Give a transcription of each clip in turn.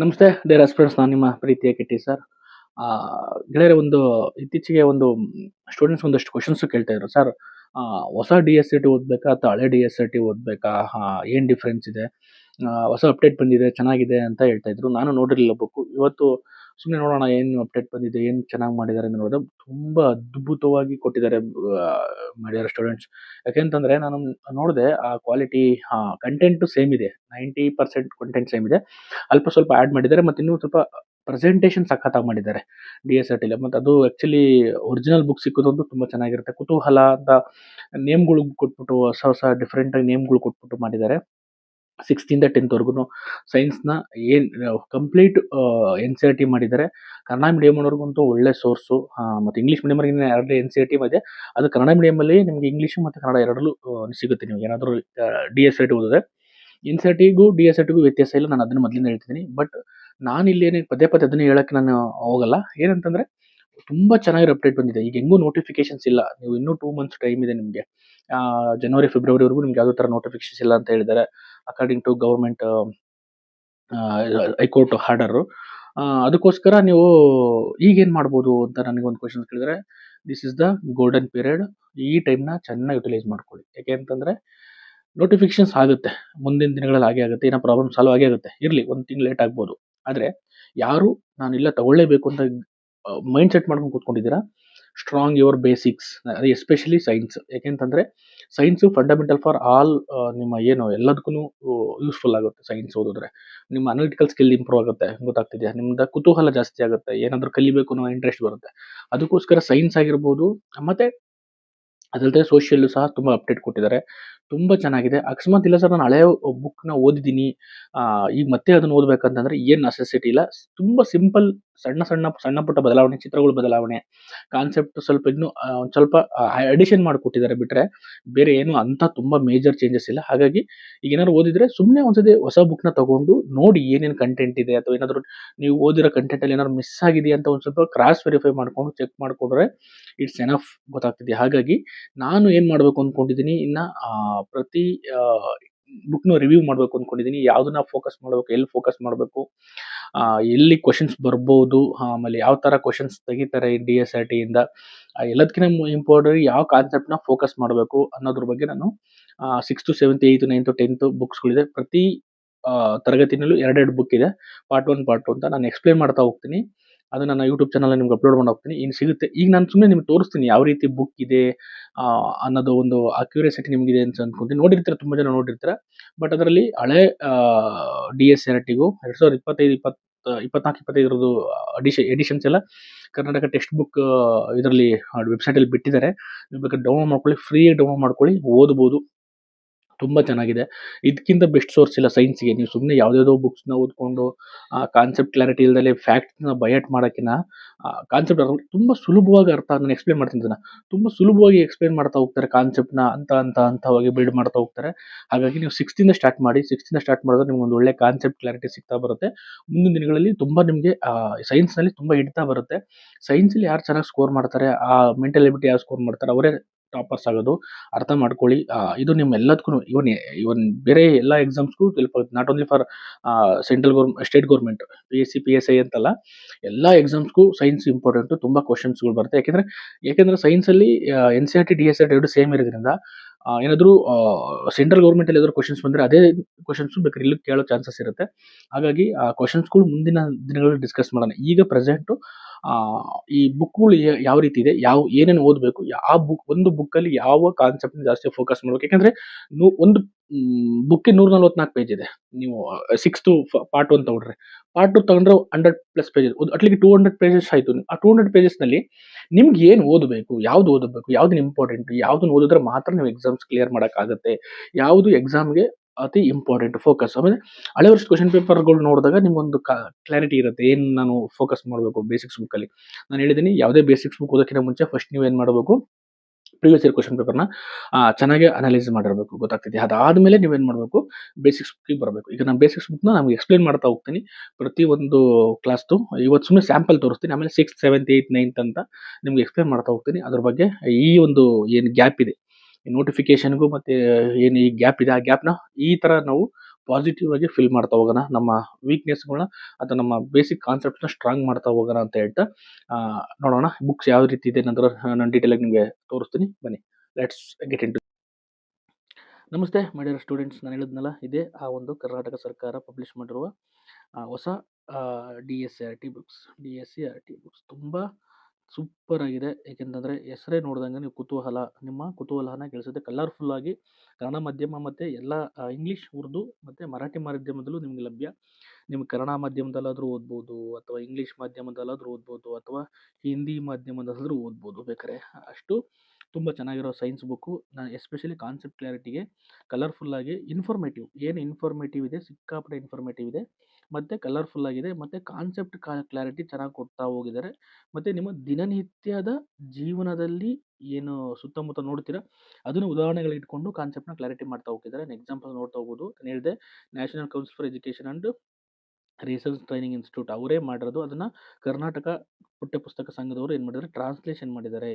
ನಮಸ್ತೆ ಡೇರ್ ಅಸ್ಪ್ರೆಂಡ್ಸ್ ನಾನು ನಿಮ್ಮ ಪ್ರೀತಿಯ ಕಿಟ್ಟಿ ಸರ್ ಗೆಳೆಯರೆ, ಒಂದು ಇತ್ತೀಚೆಗೆ ಒಂದು ಸ್ಟೂಡೆಂಟ್ಸ್ ಒಂದಷ್ಟು ಕ್ವಶನ್ಸ್ ಕೇಳ್ತಾ ಇದ್ರು ಸರ್ ಹೊಸ ಡಿ ಎಸ್ ಸಿ ಟಿ ಓದಬೇಕಾ, ಅಥವಾ ಹಳೆ ಡಿ ಎಸ್ ಸಿ ಟಿ ಓದಬೇಕಾ? ಏನು ಡಿಫ್ರೆನ್ಸ್ ಇದೆ? ಹೊಸ ಅಪ್ಡೇಟ್ ಬಂದಿದೆ, ಚೆನ್ನಾಗಿದೆ ಅಂತ ಹೇಳ್ತಾ ಇದ್ರು. ನಾನು ನೋಡಿರಲಿಲ್ಲ ಬುಕ್ಕು ಇವತ್ತು ಸುಮ್ಮನೆ ನೋಡೋಣ ಏನು ಅಪ್ಡೇಟ್ ಬಂದಿದೆ, ಏನು ಚೆನ್ನಾಗಿ ಮಾಡಿದ್ದಾರೆ ಅಂತ ನೋಡಿದ್ರೆ ತುಂಬ ಅದ್ಭುತವಾಗಿ ಕೊಟ್ಟಿದ್ದಾರೆ ಮಾಡಿದ್ದಾರೆ ಸ್ಟೂಡೆಂಟ್ಸ್ ಯಾಕೆಂತಂದರೆ ನಾನು ನೋಡಿದೆ, ಆ ಕ್ವಾಲಿಟಿ ಕಂಟೆಂಟು ಸೇಮ್ ಇದೆ. ನೈಂಟಿ ಪರ್ಸೆಂಟ್ ಕಂಟೆಂಟ್ ಸೇಮ್ ಇದೆ. ಅಲ್ಪ ಸ್ವಲ್ಪ ಆ್ಯಡ್ ಮಾಡಿದ್ದಾರೆ ಮತ್ತು ಇನ್ನೂ ಸ್ವಲ್ಪ ಪ್ರೆಸೆಂಟೇಷನ್ ಸಖತ್ತಾಗಿ ಮಾಡಿದ್ದಾರೆ ಡಿ ಎಸ್ ಆರ್ ಟಿಲಿ ಮತ್ತು ಅದು ಆ್ಯಕ್ಚುಲಿ ಒರಿಜಿನಲ್ ಬುಕ್ ಸಿಕ್ಕೋದಂತೂ ತುಂಬ ಚೆನ್ನಾಗಿರುತ್ತೆ. ಕುತೂಹಲ ಅಂತ ನೇಮ್ಗಳು ಕೊಟ್ಬಿಟ್ಟು ಹೊಸ ಹೊಸ ಡಿಫ್ರೆಂಟಾಗಿ ನೇಮ್ಗಳು ಕೊಟ್ಬಿಟ್ಟು ಮಾಡಿದ್ದಾರೆ. ಸಿಕ್ಸ್ತಿಂದ ಟೆಂತ್ವರೆಗೂ ಸೈನ್ಸ್ನ ಏನು complete N C R T ಮಾಡಿದ್ದಾರೆ ಕನ್ನಡ ಮೀಡಿಯಮ್ನವ್ರಿಗಂತೂ ಒಳ್ಳೆ ಸೋರ್ಸು ಮತ್ತು ಇಂಗ್ಲೀಷ್ ಮೀಡಿಯಮ್ಗೆ ಎರಡು ಎನ್ ಸಿ ಆರ್ ಟಿ ಇದೆ. ಅದು ಕನ್ನಡ ಮೀಡಿಯಮಲ್ಲಿ ನಿಮಗೆ ಇಂಗ್ಲೀಷು ಮತ್ತು ಕನ್ನಡ ಎರಡರಲ್ಲೂ ಸಿಗುತ್ತೆ ನಿಮಗೆ. ಏನಾದರೂ ಡಿ ಎಸ್ ಆರ್ ಟಿ ಓದಿದ್ರೆ ಎನ್ ಸಿ ಆರ್ ಟಿಗೂ ಡಿ ಎಸ್ ಆರ್ ಟಿಗೂ ವ್ಯತ್ಯಾಸ ಇಲ್ಲ. ನಾನು ಅದನ್ನು ಮೊದಲಿಂದ ಹೇಳ್ತಿದ್ದೀನಿ ಬಟ್ ನಾನು ಇಲ್ಲಿ ಏನೇ ಪದೇ ಪದೇ ಅದನ್ನೇ ಹೇಳೋಕ್ಕೆ ನಾನು ಹೋಗಲ್ಲ. ಏನಂತಂದರೆ ತುಂಬ ಚೆನ್ನಾಗಿರೋ ಅಪ್ಡೇಟ್ ಬಂದಿದೆ. ಈಗ ಹೆಂಗೂ ನೋಟಿಫಿಕೇಶನ್ಸ್ ಇಲ್ಲ. ನೀವು ಇನ್ನೂ ಟೂ ಮಂತ್ಸ್ ಟೈಮ್ ಇದೆ ನಿಮಗೆ. ಜನವರಿ ಫೆಬ್ರವರಿವರೆಗೂ ನಿಮ್ಗೆ ಯಾವುದೇ ಥರ ನೋಟಿಫಿಕೇಶನ್ಸ್ ಇಲ್ಲ ಅಂತ ಹೇಳಿದ್ದಾರೆ. According to government high court order ಅದಕ್ಕೋಸ್ಕರ ನೀವು ಈಗೇನು ಮಾಡ್ಬೋದು ಅಂತ ನನಗೆ ಒಂದು ಕ್ವಶನ್ ಕೇಳಿದ್ರೆ this is the golden period ಈ ಟೈಮ್ನ ಚೆನ್ನಾಗಿ ಯುಟಿಲೈಸ್ ಮಾಡ್ಕೊಳ್ಳಿ. ಯಾಕೆ ಅಂತಂದರೆ ನೋಟಿಫಿಕೇಶನ್ಸ್ ಆಗುತ್ತೆ. ಮುಂದಿನ ದಿನಗಳಲ್ಲಿ ಆಗೇ ಆಗುತ್ತೆ. ಏನೋ ಪ್ರಾಬ್ಲಮ್ ಸಾಲ್ವ್ ಆಗೇ ಆಗುತ್ತೆ. ಇರಲಿ, ಒಂದು ತಿಂಗಳು ಲೇಟ್ ಆಗ್ಬೋದು. ಆದರೆ, ಯಾರು ನಾನು ಇಲ್ಲ ತಗೊಳ್ಳೇಬೇಕು ಅಂತ ಮೈಂಡ್ ಸೆಟ್ ಮಾಡ್ಕೊಂಡು ಕೂತ್ಕೊಂಡಿದ್ದೀರಾ? Strong your basics especially science ಯಾಕೆಂತಂದರೆ ಸೈನ್ಸು ಫಂಡಮೆಂಟಲ್ ಫಾರ್ ಆಲ್ ನಿಮ್ಮ ಏನು ಎಲ್ಲದಕ್ಕೂ ಯೂಸ್ಫುಲ್ ಆಗುತ್ತೆ ಸೈನ್ಸ್ ಓದಿದ್ರೆ. ನಿಮ್ಮ ಅನಾಲಿಟಿಕಲ್ ಸ್ಕಿಲ್ ಇಂಪ್ರೂವ್ ಆಗುತ್ತೆ, ಗೊತ್ತಾಗ್ತಿದೆಯಾ? ನಿಮ್ದು ಕುತೂಹಲ ಜಾಸ್ತಿ ಆಗುತ್ತೆ, ಏನಾದರೂ ಕಲಿಬೇಕು ಅನ್ನೋ ಇಂಟ್ರೆಸ್ಟ್ ಬರುತ್ತೆ. ಅದಕ್ಕೋಸ್ಕರ ಸೈನ್ಸ್ ಆಗಿರ್ಬೋದು, ಮತ್ತು ಅದಲ್ಲದೆ ಸೋಷಿಯಲ್ಲು ಸಹ ತುಂಬ ಅಪ್ಡೇಟ್ ಕೊಟ್ಟಿದ್ದಾರೆ. ತುಂಬ ಚೆನ್ನಾಗಿದೆ. ಅಕಸ್ಮಾತ್ ಇಲ್ಲ ಸರ್, ನಾನು ಹಳೆಯ ಬುಕ್ನ ಓದಿದ್ದೀನಿ ಈಗ ಮತ್ತೆ ಅದನ್ನು ಓದಬೇಕಂತಂದ್ರೆ ಏನು ನೆಸೆಸಿಟಿ ಇಲ್ಲ. ತುಂಬ ಸಿಂಪಲ್ ಸಣ್ಣ ಸಣ್ಣ ಸಣ್ಣ ಪುಟ್ಟ ಬದಲಾವಣೆ, ಚಿತ್ರಗಳು ಬದಲಾವಣೆ ಕಾನ್ಸೆಪ್ಟ್ ಸ್ವಲ್ಪ ಇನ್ನೂ ಒಂದು ಸ್ವಲ್ಪ ಅಡಿಷನ್ ಮಾಡಿಕೊಟ್ಟಿದ್ದಾರೆ ಬಿಟ್ಟರೆ ಬೇರೆ ಏನು ಅಂತ ತುಂಬ ಮೇಜರ್ ಚೇಂಜಸ್ ಇಲ್ಲ. ಹಾಗಾಗಿ ಈಗ ಏನಾದ್ರು ಓದಿದ್ರೆ ಸುಮ್ಮನೆ ಒಂದ್ಸತಿ ಹೊಸ ಬುಕ್ನ ತಗೊಂಡು ನೋಡಿ ಏನೇನು ಕಂಟೆಂಟ್ ಇದೆ ಅಥವಾ ಏನಾದರೂ ನೀವು ಓದಿರೋ ಕಂಟೆಂಟಲ್ಲಿ ಏನಾದ್ರು ಮಿಸ್ ಆಗಿದೆಯಾ ಅಂತ ಒಂದು ಸ್ವಲ್ಪ ಕ್ರಾಸ್ ವೆರಿಫೈ ಮಾಡ್ಕೊಂಡು ಚೆಕ್ ಮಾಡಿಕೊಂಡ್ರೆ ಇಟ್ಸ್ ಎನಫ್ ಗೊತ್ತಾಗ್ತಿದೆ. ಹಾಗಾಗಿ ನಾನು ಏನು ಮಾಡಬೇಕು ಅಂದ್ಕೊಂಡಿದ್ದೀನಿ ಇನ್ನು ಪ್ರತಿ ಬುಕ್ನ ರಿವ್ಯೂ ಮಾಡಬೇಕು ಅಂದ್ಕೊಂಡಿದ್ದೀನಿ ಯಾವುದನ್ನ ಫೋಕಸ್ ಮಾಡಬೇಕು, ಎಲ್ಲಿ ಫೋಕಸ್ ಮಾಡಬೇಕು ಎಲ್ಲಿ ಕ್ವಶನ್ಸ್ ಬರ್ಬೋದು, ಆಮೇಲೆ ಯಾವ ಥರ ಕ್ವಶನ್ಸ್ ತೆಗಿತಾರೆ ಡಿ ಎಸ್ ಆರ್ ಟಿಯಿಂದ ಎಲ್ಲದಕ್ಕಿಂತ ಇಂಪಾರ್ಟೆಂಟ್ ಯಾವ ಕಾನ್ಸೆಪ್ಟ್ನ ಫೋಕಸ್ ಮಾಡಬೇಕು ಅನ್ನೋದ್ರ ಬಗ್ಗೆ ನಾನು six to seventh eighth ninth tenth ಬುಕ್ಸ್ಗಳಿದೆ ಪ್ರತಿ ತರಗತಿನಲ್ಲೂ ಎರಡೆರಡು ಬುಕ್ ಇದೆ. ಪಾರ್ಟ್ ಒನ್ ಪಾರ್ಟ್ ಟು ಅಂತ ನಾನು ಎಕ್ಸ್ಪ್ಲೇನ್ ಮಾಡ್ತಾ ಹೋಗ್ತೀನಿ. ಅದು ನನ್ನ ಯೂಟ್ಯೂಬ್ ಚಾನಲ್ ನಿಮ್ಗೆ ಅಪ್ಲೋಡ್ ಮಾಡಿ ಹೋಗ್ತೀನಿ. ಇನ್ನು ಸಿಗುತ್ತೆ. ಈಗ ನಾನು ಸುಮ್ಮನೆ ನಿಮ್ಗೆ ತೋರಿಸ್ತೀನಿ ಯಾವ ರೀತಿ ಬುಕ್ ಇದೆ ಆ, ಅನ್ನೋದು ಒಂದು ಅಕ್ಯುರೇಸಿಟಿ ನಿಮಗಿದೆ ಅಂತ ಅನ್ಕೊಂತೀನಿ. ನೋಡಿರ್ತೀರ ತುಂಬ ಜನ ನೋಡಿರ್ತೀರ. ಬಟ್ ಅದರಲ್ಲಿ ಹಳೆ ಡಿ ಎಸ್ ಎನ್ ಟಿಗೂ ಎರಡು ಸಾವಿರದ ಇಪ್ಪತ್ತೈದು ಇಪ್ಪತ್ತು ಇಪ್ಪತ್ನಾಲ್ಕು ಇಪ್ಪತ್ತೈದರದ್ದು ಅಡಿಷ ಎಡಿಷನ್ಸ್ ಎಲ್ಲ ಕರ್ನಾಟಕ ಟೆಕ್ಸ್ಟ್ ಬುಕ್ ಇದರಲ್ಲಿ ವೆಬ್ಸೈಟಲ್ಲಿ ಬಿಟ್ಟಿದ್ದಾರೆ. ನೀವು ಬೇಕಾದ್ರೆ ಡೌನ್ಲೋಡ್ ಮಾಡ್ಕೊಳ್ಳಿ ಫ್ರೀಯಾಗಿ ಡೌನ್ಲೋಡ್ ಮಾಡ್ಕೊಳ್ಳಿ ಓದ್ಬೋದು. ತುಂಬ ಚೆನ್ನಾಗಿದೆ. ಇದಕ್ಕಿಂತ ಬೆಸ್ಟ್ ಸೋರ್ಸ್ ಇಲ್ಲ ಸೈನ್ಸ್ಗೆ ನೀವು ಸುಮ್ಮನೆ ಯಾವುದ್ಯಾವುದೋ ಬುಕ್ಸ್ನ ಓದ್ಕೊಂಡು, ಆ ಕಾನ್ಸೆಪ್ಟ್ ಕ್ಲಾರಿಟಿ ಇಲ್ದಲೆ ಫ್ಯಾಕ್ಟ್ಸ್ನ ಬಯಟ್ ಮಾಡೋಕ್ಕಿಂತ ಕಾನ್ಸೆಪ್ಟ್ ತುಂಬ ಸುಲಭವಾಗಿ ಅರ್ಥ ನಾನು ಎಕ್ಸ್ಪ್ಲೇನ್ ಮಾಡ್ತೀನಿ ಅದನ್ನ ತುಂಬ ಸುಲಭವಾಗಿ ಎಕ್ಸ್ಪ್ಲೇನ್ ಮಾಡ್ತಾ ಹೋಗ್ತಾರೆ ಕಾನ್ಸೆಪ್ಟ್ನ ಅಂತ ಅಂತ ಹಂತವಾಗಿ ಬಿಲ್ಡ್ ಮಾಡ್ತಾ ಹೋಗ್ತಾರೆ. ಹಾಗಾಗಿ ನೀವು ಸಿಕ್ಸ್ತಿಂದ ಸ್ಟಾರ್ಟ್ ಮಾಡಿ ಸಿಕ್ಸ್ತಿಂದ ಸ್ಟಾರ್ಟ್ ಮಾಡಿದ್ರೆ ನಿಮ್ಗೆ ಒಂದು ಒಳ್ಳೆ ಕಾನ್ಸೆಪ್ಟ್ ಕ್ಲಾರಿಟಿ ಸಿಗ್ತಾ ಬರುತ್ತೆ. ಮುಂದಿನ ದಿನಗಳಲ್ಲಿ ತುಂಬ ನಿಮಗೆ ಸೈನ್ಸ್ನಲ್ಲಿ ತುಂಬ ಹಿಡಿತಾ ಬರುತ್ತೆ. ಸೈನ್ಸಲ್ಲಿ ಯಾರು ಚೆನ್ನಾಗಿ ಸ್ಕೋರ್ ಮಾಡ್ತಾರೆ, ಆ ಮೆಂಟಲ್ ಎಬಿಲಿಟಿ ಯಾರು ಸ್ಕೋರ್ ಮಾಡ್ತಾರೆ, ಅವರೇ ಟಾಪರ್ಸ್ ಆಗೋದು, ಅರ್ಥ ಮಾಡ್ಕೊಳ್ಳಿ. ಇದು ನಿಮ್ಮ ಎಲ್ಲದಕ್ಕೂ ಇವನ್ ಇವನ್ ಬೇರೆ ಎಲ್ಲ ಎಕ್ಸಾಮ್ಸ್ಗೂ ಹೆಲ್ಪ್ ಆಗುತ್ತೆ. Not only for central government state government P S C P S I ಅಂತಲ್ಲ, ಎಲ್ಲ ಎಕ್ಸಾಮ್ಸ್ಗೂ ಸೈನ್ಸ್ ಇಂಪಾರ್ಟೆಂಟು ತುಂಬ ಕ್ವಶನ್ಸ್ಗಳು ಬರುತ್ತೆ. ಯಾಕೆಂದರೆ ಯಾಕೆಂದರೆ ಸೈನ್ಸಲ್ಲಿ N C R T D S R T ಎರಡು ಸೇಮ್ ಇರೋದ್ರಿಂದ ಏನಾದರೂ ಸೆಂಟ್ರಲ್ ಗೌರ್ಮೆಂಟಲ್ಲಿ ಏನಾದರೂ ಕ್ವಶನ್ಸ್ ಬಂದರೆ ಅದೇ ಕ್ವಶನ್ಸು ಬೇಕು ಇಲ್ಲಿ ಕೇಳೋ ಚಾನ್ಸಸ್ ಇರುತ್ತೆ. ಹಾಗಾಗಿ, ಆ ಕ್ವಶನ್ಸ್ಗಳು ಮುಂದಿನ ದಿನಗಳಲ್ಲಿ ಡಿಸ್ಕಸ್ ಮಾಡೋಣ. ಈಗ ಪ್ರೆಸೆಂಟು ಈ ಬುಕ್ಗಳು ಯಾವ ರೀತಿ ಇದೆ, ಯಾವ, ಏನೇನು ಓದಬೇಕು ಆ ಬುಕ್, ಒಂದು ಬುಕ್ಕಲ್ಲಿ ಯಾವ ಕಾನ್ಸೆಪ್ಟ್ ಜಾಸ್ತಿ ಫೋಕಸ್ ಮಾಡಬೇಕು? ಯಾಕಂದ್ರೆ ನೂ, ಒಂದು ಬುಕ್ಕೆ ನೂರ ನಲ್ವತ್ನಾಲ್ಕು ಪೇಜ್ ಇದೆ. ನೀವು ಸಿಕ್ಸ್ತು ಪಾರ್ಟ್ ಒನ್ ತಗೊಂಡ್ರೆ. ಪಾರ್ಟ್ ಟು ತಗೊಂಡ್ರೆ ಹಂಡ್ರೆಡ್ ಪ್ಲಸ್ ಪೇಜಸ್ ಅಟ್ಲಿಗೆ ಟೂ ಹಂಡ್ರೆಡ್ ಪೇಜಸ್ ಆಯಿತು. ಆ ಟೂ ಹಂಡ್ರೆಡ್ ಪೇಜಸ್ನಲ್ಲಿ ನಿಮ್ಗೆ ಏನು ಓದಬೇಕು, ಯಾವ್ದು ಓದಬೇಕು, ಯಾವ್ದು ಇಂಪಾರ್ಟೆಂಟ್ ಯಾವ್ದನ್ನ ಓದಿದ್ರೆ ಮಾತ್ರ ನೀವು ಎಕ್ಸಾಮ್ಸ್ ಕ್ಲಿಯರ್ ಮಾಡೋಕ್ಕಾಗತ್ತೆ. ಯಾವುದು ಎಕ್ಸಾಮ್ಗೆ ಅತಿ ಇಂಪಾರ್ಟೆಂಟ್ ಫೋಕಸ್ ಆಮೇಲೆ ಹಳೆ ವರ್ಷದ ಕ್ವಶನ್ ಪೇಪರ್ಗಳು ನೋಡಿದಾಗ ನಿಮ್ಗೊಂದು ಕ್ಲಾರಿಟಿ ಇರುತ್ತೆ. ಏನು ನಾನು ಫೋಕಸ್ ಮಾಡಬೇಕು ಬೇಸಿಕ್ಸ್ ಬುಕ್ಕಲ್ಲಿ ನಾನು ಹೇಳಿದ್ದೀನಿ ಯಾವುದೇ ಬೇಸಿಕ್ಸ್ ಬುಕ್ ಓದೋಕ್ಕಿಂತ ಮುಂಚೆ ಫಸ್ಟ್ ನೀವು ಏನು ಮಾಡಬೇಕು? ಪ್ರೀವಿಯಸ್ ಇಯರ್ ಕ್ವಶನ್ ಪೇಪರ್ನ ಚೆನ್ನಾಗಿ ಅನಲೈಸ್ ಮಾಡಿರಬೇಕು. ಗೊತ್ತಾಗ್ತಿದೆ ಅದಾದಮೇಲೆ ನೀವೇನು ಮಾಡಬೇಕು? ಬೇಸಿಕ್ಸ್ ಬುಕ್ಕಿಗೆ ಬರಬೇಕು. ಈಗ ನಾನು ಬೇಸಿಕ್ಸ್ ಬುಕ್ನ ನಮ್ಗೆ ಎಕ್ಸ್ಪ್ಲೇನ್ ಮಾಡ್ತಾ ಹೋಗ್ತೀನಿ. ಪ್ರತಿ ಒಂದು ಕ್ಲಾಸ್ದು ಇವತ್ತು ಸುಮ್ಮನೆ ಸ್ಯಾಂಪಲ್ ತೋರಿಸ್ತೀನಿ. ಆಮೇಲೆ ಸಿಕ್ಸ್ ಸೆವೆಂತ್ ಏಯ್ತ್ ನೈನ್ತ್ ಅಂತ ನಿಮ್ಗೆ ಎಕ್ಸ್ಪ್ಲೇನ್ ಮಾಡ್ತಾ ಹೋಗ್ತೀನಿ. ಅದ್ರ ಬಗ್ಗೆ ಈ ಒಂದು ಏನು ಗ್ಯಾಪ್ ಇದೆ. ನೋಟಿಫಿಕೇಶನ್ಗೂ ಮತ್ತು ಏನು ಈ ಗ್ಯಾಪ್ ಇದೆ, ಆ ಗ್ಯಾಪ್ನ ಈ ಥರ ನಾವು ಪಾಸಿಟಿವ್ ಆಗಿ ಫಿಲ್ ಮಾಡ್ತಾ ಹೋಗೋಣ. ನಮ್ಮ ವೀಕ್ನೆಸ್ಗಳನ್ನ ಅಥವಾ ನಮ್ಮ ಬೇಸಿಕ್ ಕಾನ್ಸೆಪ್ಟ್ನ ಸ್ಟ್ರಾಂಗ್ ಮಾಡ್ತಾ ಹೋಗೋಣ ಅಂತ ಹೇಳ್ತಾ ನೋಡೋಣ ಬುಕ್ಸ್ ಯಾವ ರೀತಿ ಇದೆ ನಂತರ ನಾನು ಡೀಟೇಲಾಗಿ ನಿಮಗೆ ತೋರಿಸ್ತೀನಿ. ಬನ್ನಿ ಲೆಟ್ಸ್ ಗೆಟ್ ಇನ್ ನಮಸ್ತೆ ಮಾಡಿರೋ ಸ್ಟೂಡೆಂಟ್ಸ್ ನಾನು ಹೇಳಿದ್ನಲ್ಲ, ಇದೇ ಆ ಒಂದು ಕರ್ನಾಟಕ ಸರ್ಕಾರ ಪಬ್ಲಿಷ್ ಮಾಡಿರುವ ಹೊಸ D S C R T books D S C R T books ತುಂಬ ಸೂಪರ್ ಆಗಿದೆ. ಏಕೆಂತಂದರೆ ಹೆಸರೇ ನೋಡ್ದಂಗೆ ನೀವು ಕುತೂಹಲ, ನಿಮ್ಮ ಕುತೂಹಲನ ಗೆಲ್ಲಿಸುತ್ತೆ ಕಲರ್ಫುಲ್ ಆಗಿ ಕನ್ನಡ ಮಾಧ್ಯಮ ಮತ್ತು ಎಲ್ಲ ಇಂಗ್ಲೀಷ್ ಉರ್ದು ಮತ್ತು ಮರಾಠಿ ಮಾಧ್ಯಮದಲ್ಲೂ ನಿಮಗೆ ಲಭ್ಯ. ನಿಮ್ಗೆ ಕನ್ನಡ ಮಾಧ್ಯಮದಲ್ಲಾದರೂ ಓದ್ಬೋದು ಅಥವಾ ಇಂಗ್ಲೀಷ್ ಮಾಧ್ಯಮದಲ್ಲಾದರೂ ಓದ್ಬೋದು ಅಥವಾ ಹಿಂದಿ ಮಾಧ್ಯಮದಲ್ಲಾದರೂ ಓದ್ಬೋದು ಬೇಕಾದ್ರೆ. ಅಷ್ಟು ತುಂಬ ಚೆನ್ನಾಗಿರೋ ಸೈನ್ಸ್ ಬುಕ್ಕು ನಾನು ಎಸ್ಪೆಷಲಿ ಕಾನ್ಸೆಪ್ಟ್ ಕ್ಲಾರಿಟಿಗೆ ಕಲರ್ಫುಲ್ಲಾಗಿ ಇನ್ಫಾರ್ಮೇಟಿವ್ ಏನು ಇನ್ಫಾರ್ಮೇಟಿವ್ ಇದೆ, ಸಿಕ್ಕಾಪಟ್ಟೆ ಇನ್ಫಾರ್ಮೇಟಿವ್ ಇದೆ. ಮತ್ತು ಕಲರ್ಫುಲ್ ಆಗಿದೆ, ಮತ್ತು ಕಾನ್ಸೆಪ್ಟ್ ಕ್ಲಾರಿಟಿ ಚೆನ್ನಾಗಿ ಕೊಡ್ತಾ ಹೋಗಿದ್ದಾರೆ. ಮತ್ತು ನಿಮ್ಮ ದಿನನಿತ್ಯದ ಜೀವನದಲ್ಲಿ ಏನು ಸುತ್ತಮುತ್ತ ನೋಡ್ತೀರಾ, ಅದನ್ನು ಉದಾಹರಣೆಗಳು ಇಟ್ಕೊಂಡು ಕಾನ್ಸೆಪ್ಟ್ನ ಕ್ಲಾರಿಟಿ ಮಾಡ್ತಾ ಹೋಗಿದ್ದಾರೆ. ಎಕ್ಸಾಂಪಲ್ ನೋಡ್ತಾ ಹೋಗ್ಬೋದು ನಾನು ಹೇಳಿದೆ national council for education and research training institute ಅವರೇ ಮಾಡಿರೋದು. ಅದನ್ನು ಕರ್ನಾಟಕ ಪಠ್ಯಪುಸ್ತಕ ಸಂಘದವರು ಏನು ಮಾಡಿದ್ದಾರೆ ಟ್ರಾನ್ಸ್ಲೇಷನ್ ಮಾಡಿದ್ದಾರೆ.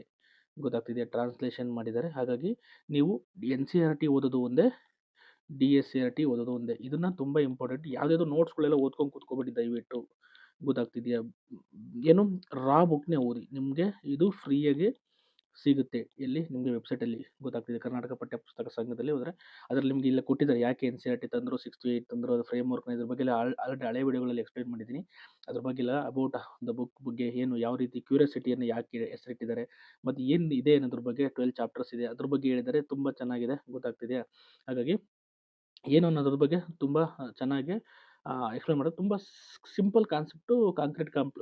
ಗೊತ್ತಾಗ್ತಿದೆಯಾ? ಟ್ರಾನ್ಸ್ಲೇಷನ್ ಮಾಡಿದ್ದಾರೆ. ಹಾಗಾಗಿ ನೀವು ಎನ್ ಸಿ ಆರ್ ಟಿ ಓದೋದು ಒಂದೇ D S C R T ಓದೋದು ಒಂದೇ. ಇದನ್ನು ತುಂಬ ಇಂಪಾರ್ಟೆಂಟ್ ಯಾವುದ್ಯಾವುದೋ ನೋಟ್ಸ್ಗಳೆಲ್ಲ ಓದ್ಕೊಂಡು ಕೂತ್ಕೊಬೇಡಿ ದಯವಿಟ್ಟು. ಗೊತ್ತಾಗ್ತಿದೆಯಾ? ಏನು ರಾ ಬುಕ್ನೇ ಓದಿ. ನಿಮಗೆ ಇದು ಫ್ರೀಯಾಗಿ ಸಿಗುತ್ತೆ. ಇಲ್ಲಿ ನಿಮಗೆ ವೆಬ್ಸೈಟಲ್ಲಿ ಗೊತ್ತಾಗ್ತಿದೆ. ಕರ್ನಾಟಕ ಪಠ್ಯಪುಸ್ತಕ ಸಂಘದಲ್ಲಿ ಹೋದರೆ ಅದರಲ್ಲಿ ನಿಮಗೆ ಇಲ್ಲ ಕೊಟ್ಟಿದ್ದಾರೆ. ಯಾಕೆ ಎನ್ ಸಿ ಆರ್ ಟಿ ತಂದರು ಸಿಕ್ಸ್ ಟು ಏಯ್ಟ್ ತಂದರು, ಅದು ಫ್ರೇಮ್ ವರ್ಕ್ನ ಇದ್ರ ಬಗ್ಗೆ ಎಲ್ಲ ಆಲ್ರೆಡಿ ಹಳೆ ವಿಡಿಯೋಗಳಲ್ಲಿ ಎಕ್ಸ್ಪ್ಲೈನ್ ಮಾಡಿದ್ದೀನಿ. ಅದ್ರ ಬಗ್ಗೆ ಎಲ್ಲ ಅಬೌಟ್ ದ ಬುಕ್ ಬಗ್ಗೆ ಏನು, ಯಾವ ರೀತಿ ಕ್ಯೂರಿಯಾಸಿಟಿಯನ್ನು ಯಾಕೆ ಹೆಸರಿಟ್ಟಿದ್ದಾರೆ, ಮತ್ತು ಏನು ಇದೆ ಅನ್ನೋದ್ರ ಬಗ್ಗೆ ಟ್ವೆಲ್ ಚಾಪ್ಟರ್ಸ್ ಇದೆ. ಅದ್ರ ಬಗ್ಗೆ ಹೇಳಿದರೆ ತುಂಬ ಚೆನ್ನಾಗಿದೆ. ಗೊತ್ತಾಗ್ತಿದೆಯಾ? ಹಾಗಾಗಿ ಏನು ಅನ್ನೋದ್ರ ಬಗ್ಗೆ ತುಂಬ ಚೆನ್ನಾಗಿ ಎಕ್ಸ್ಪ್ಲೇನ್ ಮಾಡೋದು ತುಂಬ ಸಿಂಪಲ್ ಕಾನ್ಸೆಪ್ಟು ಕಾಂಕ್ರೀಟ್ ಕಾಂಪ್